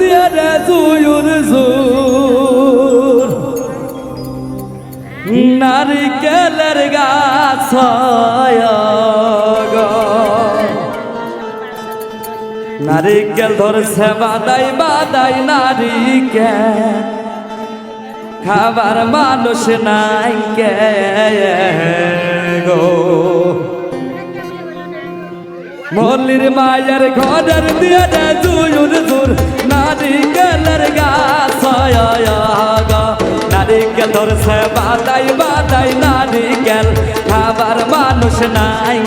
দিয়ে জুয়ুর নারিকেলের গাছ নারিকেল ধরছে বাদাই বাদাই নারিকেল খাবার মানুষ নাই কে গো মল্লির মায়ের ঘরের দিয়ে জুয়ুর জুর, নারিকেলের গাছ নারিকেল ধরছে, বাদাই বাদাই নারিকেল, খাবার মানুষ নাই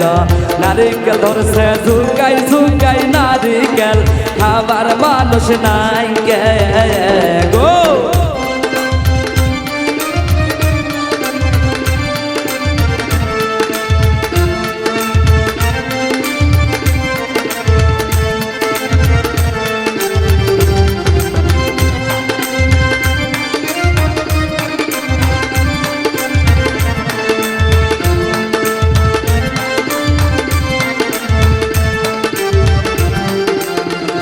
গো নারিকেল ধরছে, ঝুঁকাই ঝুঁকাই নারিকেল, খাবার মানুষ নাই কে গো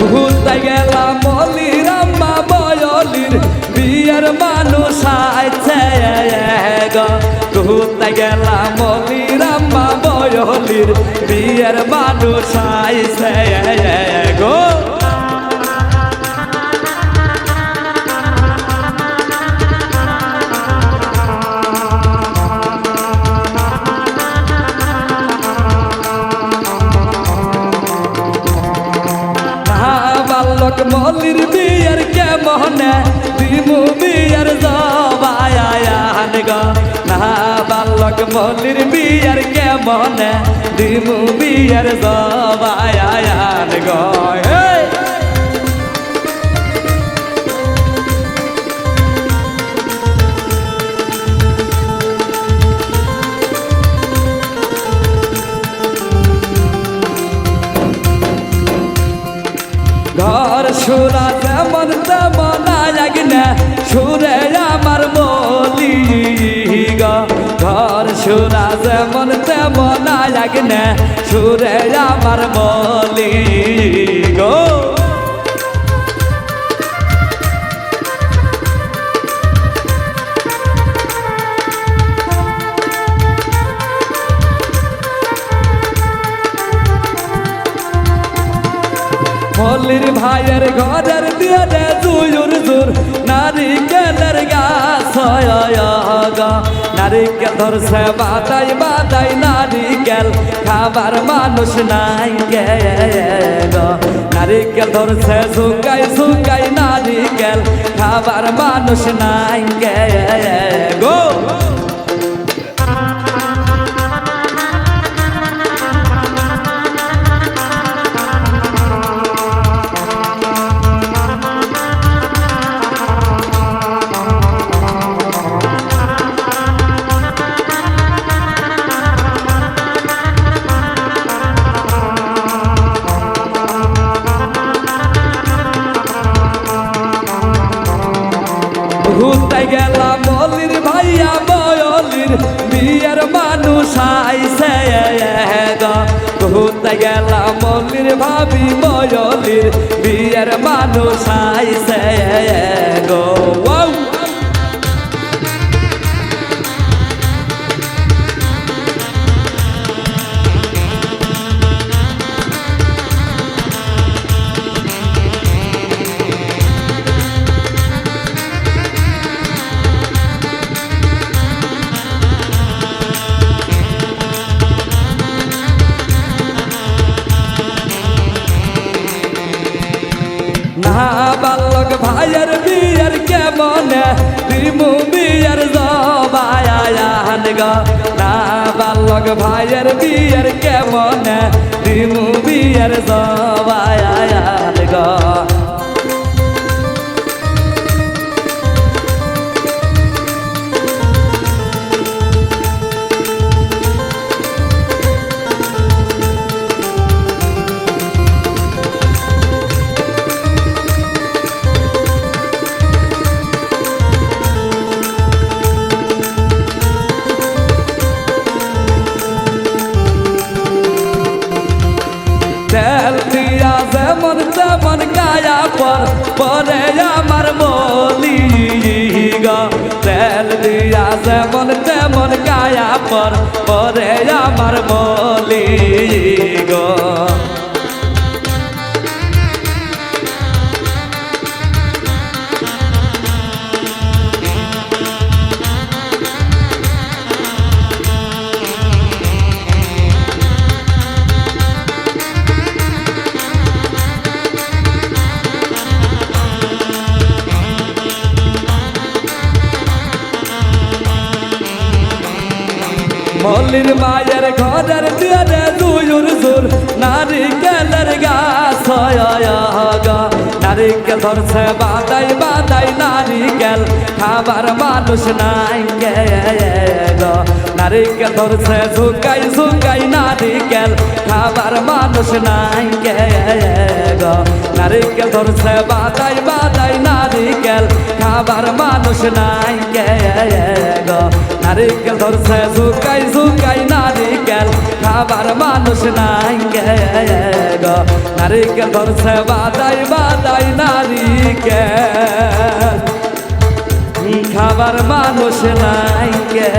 ঘুরতে গেলাম মলির আম্মা বয়লির বিয়ের মানুষ আইছে গো গেলাম মলির আম্মা বয়লির বিয়ের মানুষ আইছে মলির বিয়ের কে মহনে দিমু বিয়ের জবায়ান গো হে ঘর সুরা তেমন তেমন আগে সুরে আমার মলি গো। সুরা যেমন তেমন আগে সুরে আমার মলি গো। মল্লির ভাইয়ের ঘরের দিয়ে জুয়ুর জুর, নারিকেলের গাছ গা নারিকেল ধরছে বাদাই বাদাই নারিকেল। খাবার মানুষ নাই গে নারিকেল ধরছে শুকাই নারী নারিকেল। খাবার মানুষ নাই গে গো ঘুরতে গেলাম মলির ভাবি বয়লির বিয়ের মানুষ আইসে গো বালক ভাইয়ের বিয়ের কেমন? রিমু বিয়ের জবায়ান গো। না বালক ভাইয়ের বিয়ের কেমন? রিমু বিয়ের জবায়ান পর আমার মল্লির মায়ের ঘরের দিয়ারে দুয়ুর জোর। নারিকেলের গাছ গা। নারিকেল ধরছে বাদাই বাদাই নারিকেল। খাবার মানুষ নাই গে গো। নারিকেল ধরছে, ঝুঁকাই ঝুঁকাই নারিকেল। খাবার মানুষ নাই গে গো। নারিকেল ধরছে বাদাই বাদাই নারিকেল। খাবার মানুষ নাই গো নারিকেল ধরছে শুকাই শুকাই নারিকেল। খাবার মানুষ নাই গে? নারিকেল ধরছে, বাদাই বাদাই নারিকেল। খাবার মানুষ নাই গে